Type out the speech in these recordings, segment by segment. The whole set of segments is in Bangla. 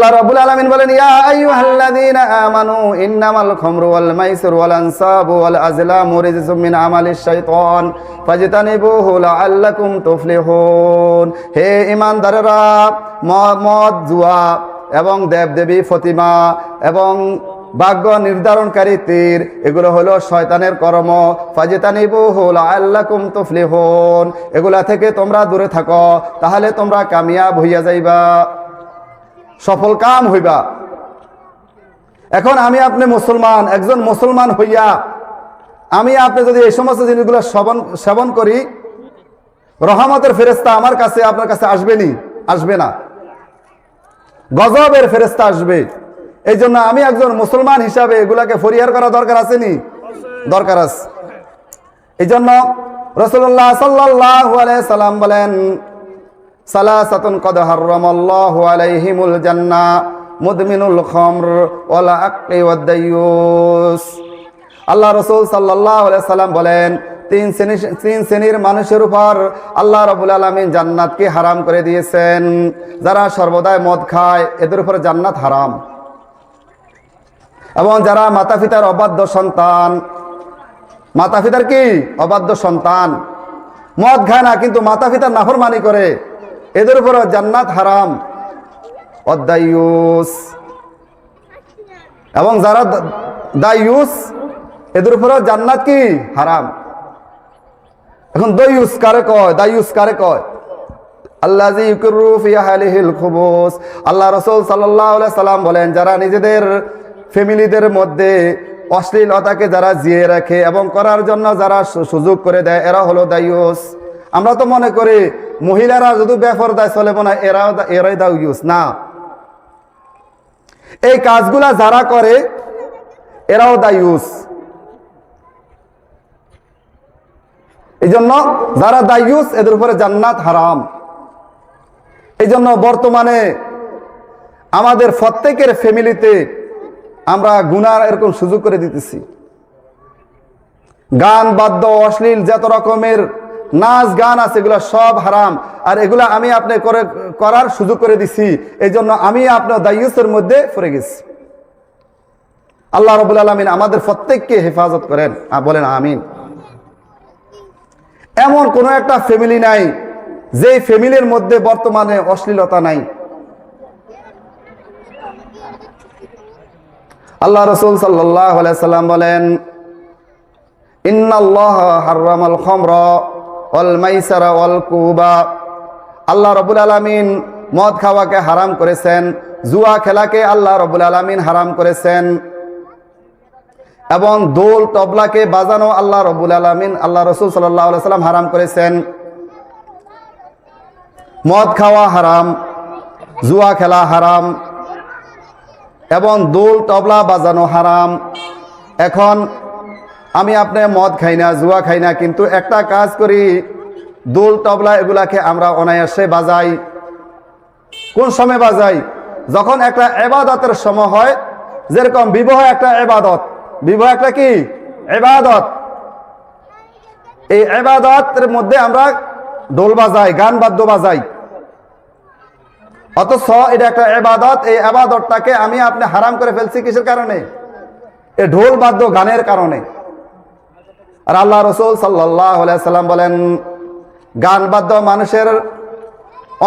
আল্লাহ রাব্বুল আলামিন বলেন, ইয়া আইয়ুহাল্লাযীনা আমানু, ইন্নামাল খামরু ওয়াল মাইসিরু ওয়াল আনসাবু ওয়াল আজলামু রিজসুম মিন আমালিশ শাইতান, ফাজতানিবুহু লাআল্লাকুম তুফলিহুন। হে ঈমানদারেরা, মদ জুয়া এবং দেবদেবী, ফতিমা এবং ভাগ্য নির্ধারণকারী তীর, এগুলো হলো শয়তানের কর্ম। ফাজিতানিবুহু লাআল্লাকুম তুফলিহুন। এগুলা থেকে তোমরা দূরে থাকো, তাহলে তোমরা কামিয়াব হইয়া যাইবা। সফল কাম হইবা। এখন আমি আপনি মুসলমান, একজন মুসলমান হইয়া আমি আপনি যদি এই সমস্ত জিনিসগুলো সেবন সেবন করি, রহমতের ফেরেস্তা আমার কাছে, আপনার কাছে আসবেনি, আসবে না। গজবের ফেরেস্তা আসবে। এই জন্য আমি একজন মুসলমান হিসাবে এগুলাকে ফরিয়ার করা দরকার আছে নি দরকার আছে। এই জন্য রসুল্লাহ সাল্লাহ সাল্লাম বলেন সালাসাতুন কদ হাররামাল্লাহু আলাইহিমুল জান্নাহ মুদমিনুল খামর ওয়ালা আকলি ওয়াদাইয়ুস আল্লাহ রসুল সাল্লাল্লাহু আলাইহি সাল্লাম বলেন, তিন শ্রেণি, তিন শ্রেণির মানুষের উপর আল্লাহ রবুল আলমিন জান্নাতকে হারাম করে দিয়েছেন। যারা সর্বদাই মদ খায়, এদের উপর জান্নাত হারাম। এবং যারা মাতা পিতার অবাধ্য সন্তান মাতা পিতার কি? অবাধ্য সন্তান। মদ খায় না, কিন্তু মাতা পিতার নাফরমানি করে। এদের উপর জান্নাত হারাম। অদ্দায়ুস এবং যারা দায়ুস এদের উপর জান্নাত কি? হারাম। এখন দয়ুস কারে কয়? দায়ুস কারে কয়? আল্লাহ আল্লাহ রসুল সাল্লাম বলেন, যারা নিজেদের ফ্যামিলিদের মধ্যে অশ্লীলতাকে যারা জিয়ে রাখে এবং করার জন্য যারা সুযোগ করে দেয়, এরা হলো দায়ুস আমরা তো মনে করি মহিলারা যদি বেফর দায় চলে হয়, এরাও এরাই দায়ুস না। এই কাজগুলা যারা করে, এরাও দা ইউজ এই জন্য যারা দায়ুস এদের উপরে জান্নাত হারাম। এই জন্য বর্তমানে আমাদের প্রত্যেকের ফ্যামিলিতে আমরা গুনার এরকম সুযোগ করে দিতেছি। গান, বাদ্য, অশ্লীল, যত রকমের নাচ, গান আছে, এগুলো সব হারাম। আর এগুলো আমি আপনি করে করার সুযোগ করে দিছি। এই জন্য আমি আপনার দায়ুসের মধ্যে পড়ে গেছি। আল্লাহ রবুল আলমিন আমাদের প্রত্যেককে হেফাজত করেন। বলেন আমিন। এমন কোন একটা ফ্যামিলি নাই যে ফ্যামিলির মধ্যে বর্তমানে অশ্লীলতা নাই। আল্লাহ রসুল সাল্লাহ সাল্লাম বলেন, ইন্নাল্লাহ হারামাল খমর। অল মাইসারা অল আল্লাহ রবুল আলমিন মদ খাওয়াকে হারাম করেছেন, জুয়া খেলাকে আল্লাহ রবুল আলমিন হারাম করেছেন এবং দোল তবলাকে বাজানো আল্লাহ রবুল আলমিন আল্লাহ রসুল সাল্লাম হারাম করেছেন। মদ খাওয়া হারাম, জুয়া খেলা হারাম এবং দোল তবলা বাজানো হারাম। এখন আমি আপনি মদ খাই না, জুয়া খাই না, কিন্তু একটা কাজ করি। দোল, তবলা এগুলাকে আমরা অনায়াসে বাজাই। কোন সময় বাজাই? যখন একটা এবাদতের সময় হয়, যেরকম বিবাহ একটা এবাদত। বিবাহ একটা কি? এবাদত। এই এবাদতের মধ্যে আমরা ঢোল বাজাই, গান বাদ্য বাজাই। অথচ এটা একটা এবাদত, এই এবাদতটাকে আমি আপনি হারাম করে ফেলছি কিসের কারণে? এ ঢোল বাদ্য গানের কারণে। আর আল্লাহ রসুল সাল্লাম বলেন, গান বাদ্য মানুষের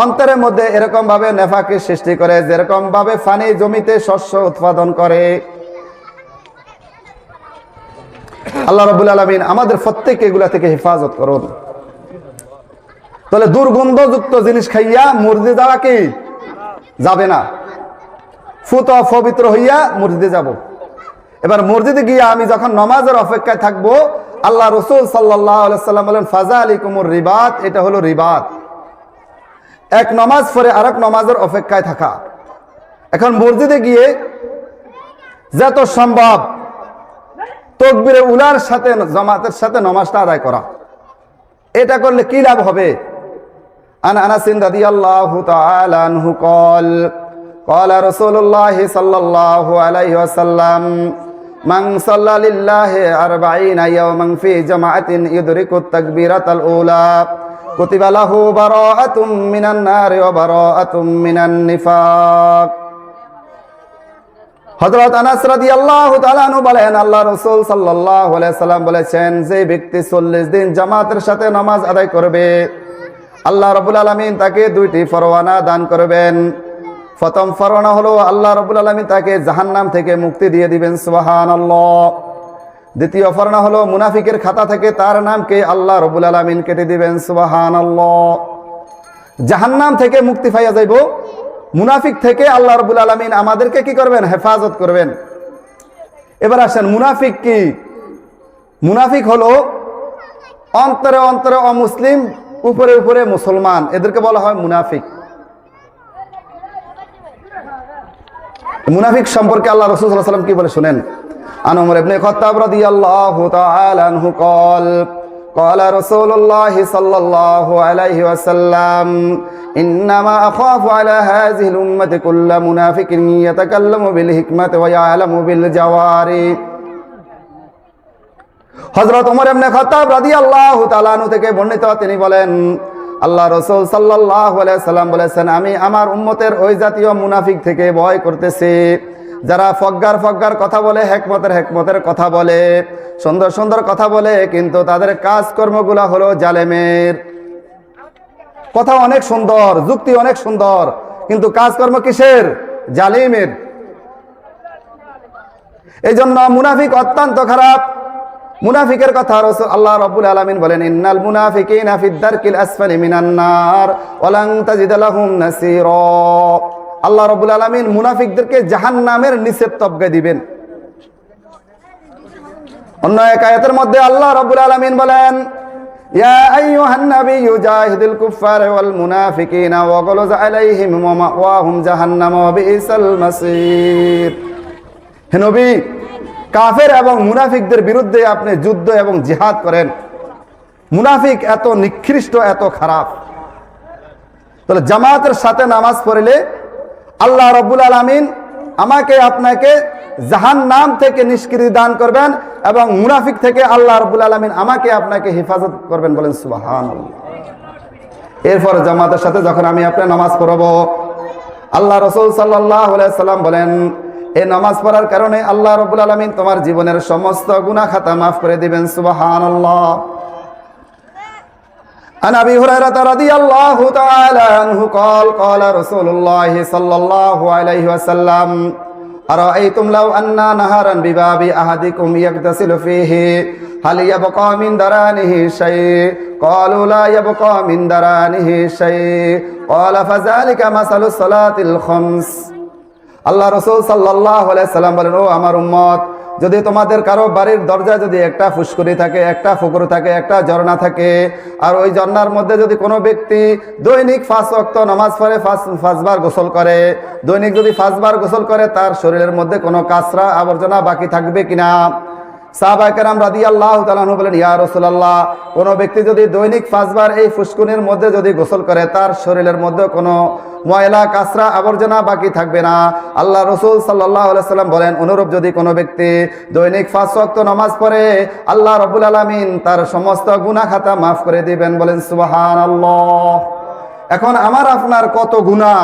অন্তরের মধ্যে এরকম ভাবে নেফাকে সৃষ্টি করে যেরকম ভাবে ফানি জমিতে শস্য উৎপাদন করে। আল্লাহ রবুল আলমিন আমাদের প্রত্যেককে এগুলা থেকে হেফাজত করুন। তাহলে দুর্গন্ধযুক্ত জিনিস খাইয়া মুরদি যাওয়া কি? যাবে না। ফুত পবিত্র হইয়া মসজিদে যাব। এবার মসজিদে গিয়ে আমি যখন নমাজের অপেক্ষায় থাকব আল্লাহ রসুল সাল্লাম বলেন ফাজা আলী কুমুর রিবাত এটা হলো রিবাত। এক নমাজ পরে এক নমাজের অপেক্ষায় থাকা। এখন মসজিদে গিয়ে যত সম্ভব তকবিরে উলার সাথে, জমাতের সাথে নমাজটা আদায় করা। এটা করলে কি লাভ হবে? আল্লাহ রসুল্লাহ সাল্লাহ আলাইহি من صلى لله أربعين يوما في جماعة يدرك التكبيرة الأولى كتب له براءة من النار وبراءة من النفاق হযরত আনাস রাদিয়াল্লাহু তাআলা আনহু বলেন আল্লাহ রাসূল সাল্লাল্লাহু আলাইহি সাল্লাম বলেছেন যে ব্যক্তি 40 দিন জামাতের সাথে নামাজ আদায় করবে আল্লাহ রাব্বুল আলামিন তাকে দুইটি ফরওয়ানা দান করবেন প্রথম ফরওয়ানা হলো আল্লাহ রবুল আলামিন তাকে জাহান্নাম থেকে মুক্তি দিয়ে দিবেন, সুবহানাল্লাহ। দ্বিতীয় ফরওয়ানা হলো মুনাফিকের খাতা থেকে তার নামকে আল্লাহ রবুল আলামিন কেটে দিবেন, সুবহানাল্লাহ। জাহান্নাম থেকে মুক্তি পাইয়া যাইব, মুনাফিক থেকে আল্লাহ রবুল আলমিন আমাদেরকে কি করবেন? হেফাজত করবেন। এবার আসেন, মুনাফিক কি? মুনাফিক হলো অন্তরে অন্তরে অমুসলিম, উপরে উপরে মুসলমান। এদেরকে বলা হয় মুনাফিক। মুনাফিক সম্পর্কে আল্লাহ রসুল সাল্লাল্লাহু আলাইহি ওয়াসাল্লাম কি বলে শুনেন আন উমর ইবনে খাত্তাব রাদিয়াল্লাহু তাআলা আনহু قال قال رسول الله صلى الله عليه وسلم إنما أخاف على هذه الأمة كل منافق يتكلم بالحكمة ويعلم بالجواري হযরত ওমর ইবনে খাত্তাব রাদিয়াল্লাহু তাআলা আনহু থেকে বর্ণিত তিনি বলেন আল্লাহ রসুল আলাইহি সাল্লাম বলেছেন, আমি আমার উম্মতের ওই জাতীয় মুনাফিক থেকে ভয় করতেছি। যারা ফগ্গার ফগ্গার কথা বলে, হেকমতের হেকমতের কথা বলে, সুন্দর সুন্দর কথা বলে, কিন্তু তাদের কাজকর্মগুলা হলো জালেমের। কথা অনেক সুন্দর, যুক্তি অনেক সুন্দর, কিন্তু কাজকর্ম কিসের? জালিমের। এই জন্য মুনাফিক অত্যন্ত খারাপ। মুনাফিকের কথা রাসূল আল্লাহ রাব্বুল আলামিন বলেন, ইন্নাল মুনাফিকিনা ফিদ দারকিল আসফালি মিনান নার, ওয়ালান তাজিদ লাহুম নাসীরা। আল্লাহ রাব্বুল আলামিন মুনাফিকদেরকে জাহান্নামের নিচের তবগে দিবেন। অন্য এক আয়াতের মধ্যে আল্লাহ রাব্বুল আলামিন বলেন জাহিদিল কুফারা ওয়াল মুনাফিকিনা ওয়াগলুজ আলাইহিম ওয়া মাওয়াহুম জাহান্নাম ওয়া বিসাল মাসির। হে নবী কাফের এবং মুনাফিকদের বিরুদ্ধে আপনি যুদ্ধ এবং জিহাদ করেন। মুনাফিক এত নিকৃষ্ট, এত খারাপ। তাহলে জামাতের সাথে নামাজ পড়লে আল্লাহ রব্বুল আলমিন আমাকে, আপনাকে জাহান নাম থেকে নিষ্কৃতি দান করবেন এবং মুনাফিক থেকে আল্লাহ রব্বুল আলমিন আমাকে, আপনাকে হেফাজত করবেন বলেন সুবাহান এরপর জামাতের সাথে যখন আমি আপনার নামাজ পড়ব, আল্লাহ রসুল সাল্লাহ সাল্লাম বলেন এই নামাজ পড়ার কারণে আল্লাহ রবুল আলমিন তোমার জীবনের সমস্ত গুনাহ খাতা মাফ করে দিবেন সুবাহান আল্লাহ عن ابي هريره رضي الله تعالى عنه قال قال رسول الله صلى الله عليه وسلم ارايتم لو ان نهرا بباب احدكم يغتسل فيه هل يبقى من درانه شيء قالوا لا يبقى من درانه شيء قال فذلك مثل الصلاه الخمس আল্লাহ রসুল সাল্লাহ সাল্লাম বলেন, ও আমার উম্মত, যদি তোমাদের কারও বাড়ির দরজা যদি একটা ফুসকুরি থাকে, একটা ফুকুর থাকে, একটা ঝর্ণা থাকে, আর ওই ঝর্ণার মধ্যে যদি কোনো ব্যক্তি দৈনিক ফাঁস অক্ত নামাজ পড়ে ফাঁসবার গোসল করে, দৈনিক যদি ফাঁসবার গোসল করে, তার শরীরের মধ্যে কোনো কাঁচরা আবর্জনা বাকি থাকবে কিনা? সাহবাকেরাম রাদি আল্লাহ তালাহু বলেন, ইয়া রসুল্লাহ কোনো ব্যক্তি যদি দৈনিক পাঁচবার এই ফুসকুনির মধ্যে যদি গোসল করে, তার শরীরের মধ্যে কোনো ময়লা, কাঁচরা আবর্জনা বাকি থাকবে না। আল্লাহ রসুল সাল্লাহ সাল্লাম বলেন, অনুরূপ যদি কোনো ব্যক্তি দৈনিক পাঁচ শক্ত নামাজ পড়ে, আল্লাহ রবুল আলমিন তার সমস্ত গুনা খাতা মাফ করে দিবেন। বলেন সুবাহান আল্লাহ এখন আমার আপনার কত গুণা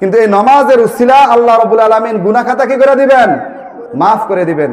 কিন্তু এই নমাজের উসিলা আল্লাহ রবুল আলমিন গুনা খাতা কি করে দিবেন? মাফ করে দিবেন।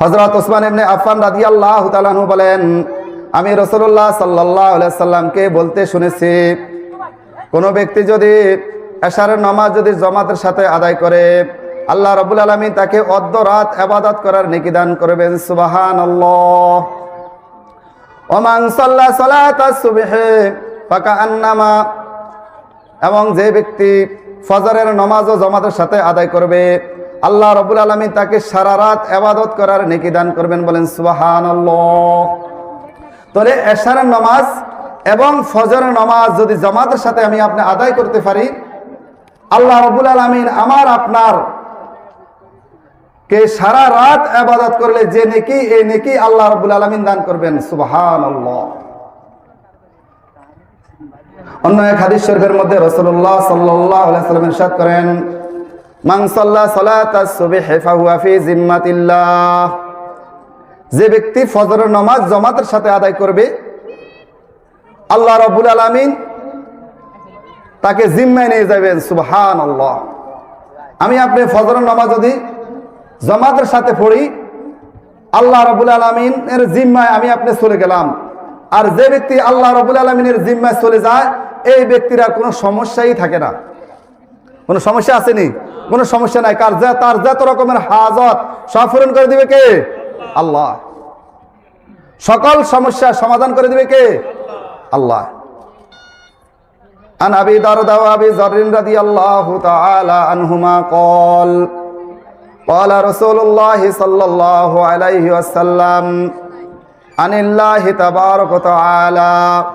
হজরত ওসমান ইবনে আফফান রাদিয়াল্লাহু তাআলাহু বলেন, আমি রাসূলুল্লাহ সাল্লাল্লাহু আলাইহি সাল্লামকে বলতে শুনেছি, কোন ব্যক্তি যদি এশারের নামাজ যদি জমাতের সাথে আদায় করে, আল্লাহ রাব্বুল আলামিন তাকে অর্ধ রাত ইবাদত করার নিকিদান করবেন, সুবহানাল্লাহ। ওমান সাল্লা সালাতাস সুবহি ফাকান্নামা এবং যে ব্যক্তি ফজরের নামাজ ও জমাতের সাথে আদায় করবে আল্লাহ রবুল আলমী তাকে সারা রাত আবাদত করার নেকি দান করবেন বলেন সুবাহান তাহলে এশার নামাজ এবং ফজর নামাজ যদি জামাতের সাথে আমি আপনি আদায় করতে পারি, আল্লাহ রবুল আলমিন আমার আপনার কে সারা রাত আবাদত করলে যে নেকি, এই নেকি আল্লাহ রাব্বুল আলামিন দান করবেন, সুবহানাল্লাহ। অন্য এক হাদিস শরীফের মধ্যে রাসূলুল্লাহ সাল্লাল্লাহু আলাইহি সাল্লাম ইরশাদ করেন যে ব্যক্তি ফজরের নামাজ জামাতের সাথে আদায় করবে, আল্লাহ রাব্বুল আলামিন তাকে জিম্মায় নিয়ে যাবেন, সুবহানাল্লাহ। আমি আপনি ফজরের নামাজ যদি জামাতের সাথে পড়ি, আল্লাহ রবুল আলমিনের জিম্মায় আমি আপনি চলে গেলাম। আর যে ব্যক্তি আল্লাহ রবুল আলমিনের জিম্মায় চলে যায়, এই ব্যক্তির আর কোনো সমস্যাই থাকে না। কোনো সমস্যা আসেনি কোনো সমস্যা নাই কার যা তার যত রকমের হাজত সব পূরণ করে দিবে কে আল্লাহ সকল সমস্যার সমাধান করে দিবে কে আল্লাহ عن أبي درداء وأبي ذر رضي الله تعالى عنهما قال قال رسول الله صلى الله عليه وسلم عن الله تبارك وتعالى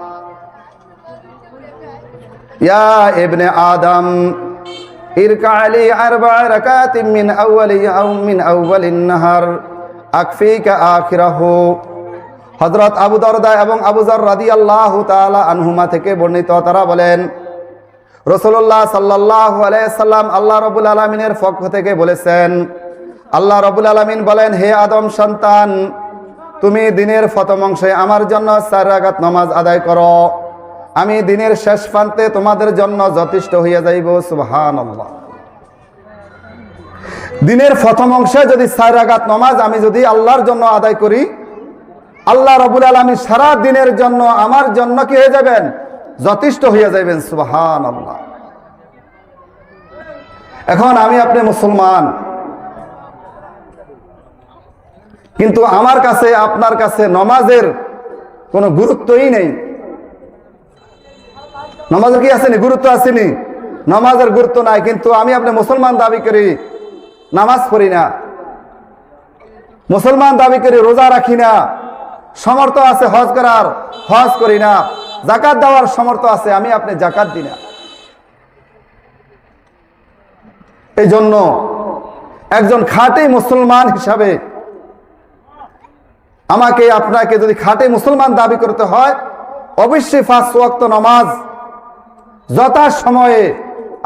يا ابن آدم ইরকালি আরবা রাকাতিম মিন আউয়ালি আও মিন আউয়ালিন নাহার। আকফিকা আখিরাহু। হজরত আবু দরদা এবং আবুজার রাদি আল্লাহ তাআলা আনহুমা থেকে বর্ণিত, তারা বলেন রসুল্লাহ সাল্লাহ আলাইসাল্লাম আল্লাহ রবুল আলামিনের পক্ষ থেকে বলেছেন, আল্লাহ রবুল আলামিন বলেন, হে আদম সন্তান, তুমি দিনের ফতম অংশে আমার জন্য চার রাগাত নামাজ আদায় করো। আমি দিনের শেষ প্রান্তে তোমাদের জন্য যথেষ্ট হইয়া যাইব সুবহান দিনের প্রথম অংশে যদি চার রাগাত নামাজ আমি যদি আল্লাহর জন্য আদায় করি, আল্লাহ রবুল আলমী সারা দিনের জন্য আমার জন্য কি হয়ে যাবেন? যথেষ্ট হয়ে যাবেন সুবাহান আল্লাহ এখন আমি আপনি মুসলমান। কিন্তু আমার কাছে, আপনার কাছে নমাজের কোনো গুরুত্বই নেই। নমাজের কি আসেনি গুরুত্ব আসেনি নামাজের গুরুত্ব নাই, কিন্তু আমি আপনি মুসলমান দাবি করি, নামাজ পড়ি না। মুসলমান দাবি করি, রোজা রাখি না। সমর্থ আছে হজ করার, হজ করি না। জাকাত দেওয়ার সমর্থ আছে, আমি আপনি জাকাত দিই না। এই জন্য একজন খাঁটি মুসলমান হিসাবে আমাকে, আপনাকে যদি খাঁটি মুসলমান দাবি করতে হয়, অবশ্যই ফার্স্ট ওয়াক্ত নামাজ যথা সময়ে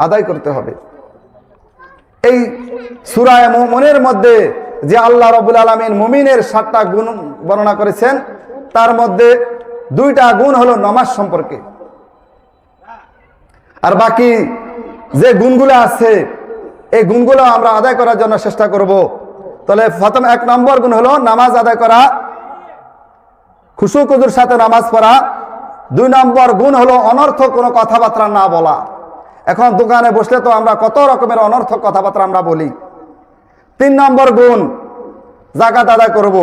আদায় করতে হবে। এই সুরায় মনের মধ্যে যে আল্লাহ রবুল আলমিন মুমিনের সাতটা গুণ বর্ণনা করেছেন, তার মধ্যে দুইটা গুণ হলো নমাজ সম্পর্কে। আর বাকি যে গুণগুলো আছে, এই গুণগুলো আমরা আদায় করার জন্য চেষ্টা করব। তাহলে প্রথম এক নম্বর গুণ হলো নামাজ আদায় করা খুশু কুজুর সাথে নামাজ পড়া দুই নম্বর গুণ হলো অনর্থ কোনো কথাবার্তা না বলা। এখন দোকানে বসলে তো আমরা কত রকমের অনর্থ কথাবার্তা আমরা বলি। তিন নম্বর গুণ, জাকাত আদায় করব।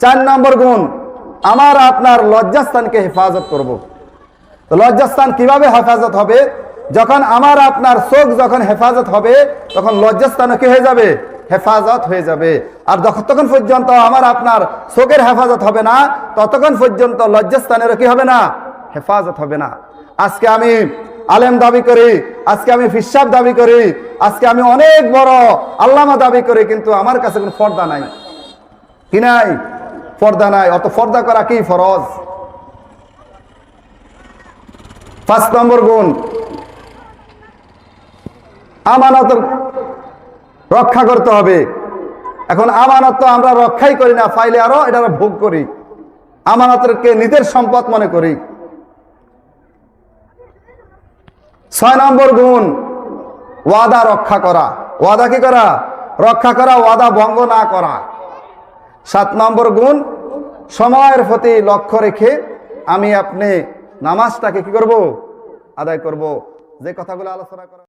চার নম্বর গুণ, আমার আপনার লজ্জাস্থানকে হেফাজত করব। লজ্জাস্থান কীভাবে হেফাজত হবে? যখন আমার আপনার চোখ যখন হেফাজত হবে, তখন লজ্জাস্থানও কি হয়ে যাবে? হেফাজত হয়ে যাবে। আর যতক্ষণ পর্যন্ত আমার আপনার চোখের হেফাজত হবে না, ততক্ষণ পর্যন্ত লজ্জাস্থানেরও কি হবে না? হেফাজত হবে না। আজকে আমি আলেম দাবি করি, আজকে আমি ফিসাব দাবি করি, আজকে আমি অনেক বড় আল্লামা দাবি করি, কিন্তু আমার কাছে কোনো পর্দা নাই। কি নাই? পর্দা নাই। অত পর্দা করা কি ফরজ? পাঁচ নম্বর গুণ। আমানত রক্ষা করতে হবে। এখন আমানত তো আমরা রক্ষাই করি না, ফাইলে আরও এটা ভোগ করি। আমানতকে নিজের সম্পদ মনে করি। ছয় নম্বর গুণ, ওয়াদা রক্ষা করা। ওয়াদা কি করা? রক্ষা করা, ওয়াদা ভঙ্গ না করা। সাত নম্বর গুণ, সময়ের প্রতি লক্ষ্য রেখে আমি আপনি নামাজটাকে কি করব? আদায় করব। যে কথাগুলো আলোচনা করা